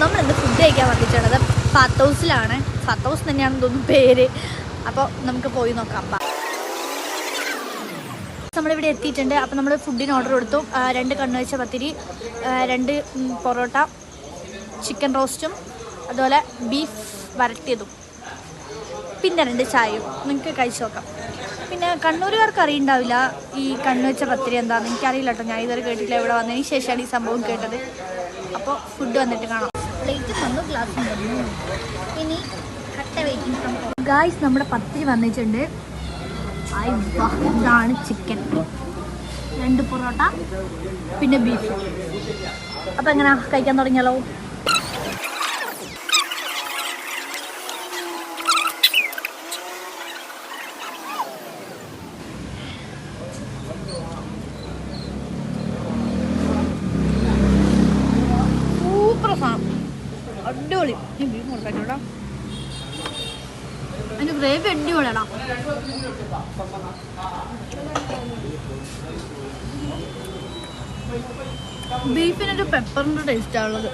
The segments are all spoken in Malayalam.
നമ്മൾ ഇന്ന് ഫുഡ് കഴിക്കാൻ വന്നിട്ടുള്ളത് ഫത്ത് ഹൗസിലാണ് ഫത്ത് ഹൗസ് തന്നെയാണെന്ന് തോന്നുന്നു പേര്. അപ്പോൾ നമുക്ക് പോയി നോക്കാം. നമ്മളിവിടെ എത്തിയിട്ടുണ്ട്. അപ്പോൾ നമ്മൾ ഫുഡിന് ഓർഡർ കൊടുത്തു. രണ്ട് കണ്ണുവച്ച പത്തിരി രണ്ട് പൊറോട്ട ചിക്കൻ റോസ്റ്റും അതുപോലെ ബീഫ് വരട്ടിയതും. പിന്നെ രണ്ട് ചായയും. നിങ്ങൾക്ക് കഴിച്ചു നോക്കാം. പിന്നെ കണ്ണൂരുകാർക്ക് അറിയുണ്ടാവില്ല ഈ കണ്ണുവച്ച പത്തിരി എന്താണെന്ന് എനിക്കറിയില്ല കേട്ടോ. ഞാൻ ഇതുവരെ കേട്ടിട്ടില്ല ഇവിടെ വന്നതിന് ശേഷമാണ് ഈ സംഭവം കേട്ടത്. അപ്പോൾ ഫുഡ് വന്നിട്ട് കാണാം. പ്ലേറ്റ് വന്നു ഗ്ലാസ് വന്നു ഇനി കട്ട വെയിറ്റിംഗ് ഗായ്സ് നമ്മുടെ പത്തിരി വന്നിട്ടുണ്ട്. ഇതാണ് ചിക്കൻ രണ്ട് പൊറോട്ട പിന്നെ ബീഫ് അപ്പം എങ്ങനെ കഴിക്കാൻ തുടങ്ങിയാലോ സൂപ്പർ സാധനം അടിപൊളി. ഈ ബീഫ് കൊടുക്കാറ്റോടാ അതിന്റെ ഗ്രേവി അടിപൊളിയാണോ? ബീഫിനൊരു പെപ്പറിന്റെ ടേസ്റ്റാണ് ഉള്ളത്.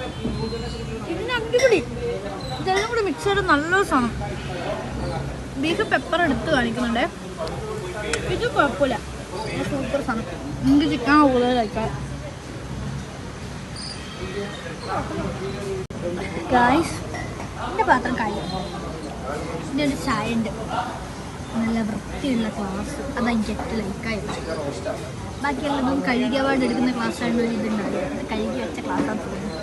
ഇതിന് അടിപൊളി. ഇതെല്ലാം കൂടി മിക്സ് ചെയ്ത് നല്ലൊരു സാധനം. ബീഫ് പെപ്പർ എടുത്ത് കാണിക്കുന്നുണ്ട്. ഇത് കുഴപ്പമില്ല. സൂപ്പർ സാധനം. എനിക്ക് ചിക്കൻ കൂടുതൽ കഴിക്കാം ഗായ്സ് എന്റെ പാത്രം കഴിയും എന്റെ ഒരു ചായ ഉണ്ട് നല്ല വൃത്തിയുള്ള ക്ലാസ് അതാ എനിക്ക് ഏറ്റവും ലൈക്കായത് ബാക്കിയുള്ളതും കഴുകിയ പാട് എടുക്കുന്ന ക്ലാസ്സാണ് ഇതുണ്ടാവില്ല. കഴുകി വെച്ച ക്ലാസ്സാണ് തോന്നുന്നത്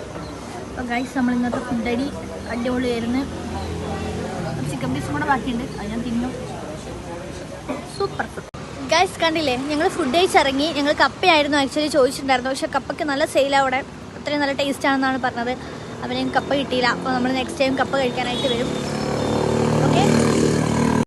അപ്പോൾ ഗായ്സ് നമ്മൾ ഇന്നത്തെ ഫുഡടി അടിപൊളിയായിരുന്നു. ചിക്കൻ പീസും കൂടെ ബാക്കിയുണ്ട്. അത് ഞാൻ തിന്നു. സൂപ്പർ ഗായ്സ് കണ്ടില്ലേ? ഞങ്ങൾ ഫുഡ് കഴിച്ചിറങ്ങി. ഞങ്ങൾ കപ്പയായിരുന്നു ആക്ച്വലി ചോദിച്ചിട്ടുണ്ടായിരുന്നു പക്ഷേ കപ്പയ്ക്ക് നല്ല സെയിൽ അവിടെ. അത്രയും നല്ല ടേസ്റ്റ് ആണെന്നാണ് പറഞ്ഞത്. അവരെയും കപ്പ കിട്ടിയില്ല. അപ്പോൾ നമ്മൾ നെക്സ്റ്റ് ടൈം കപ്പ കഴിക്കാനായിട്ട് വരും. ഓക്കെ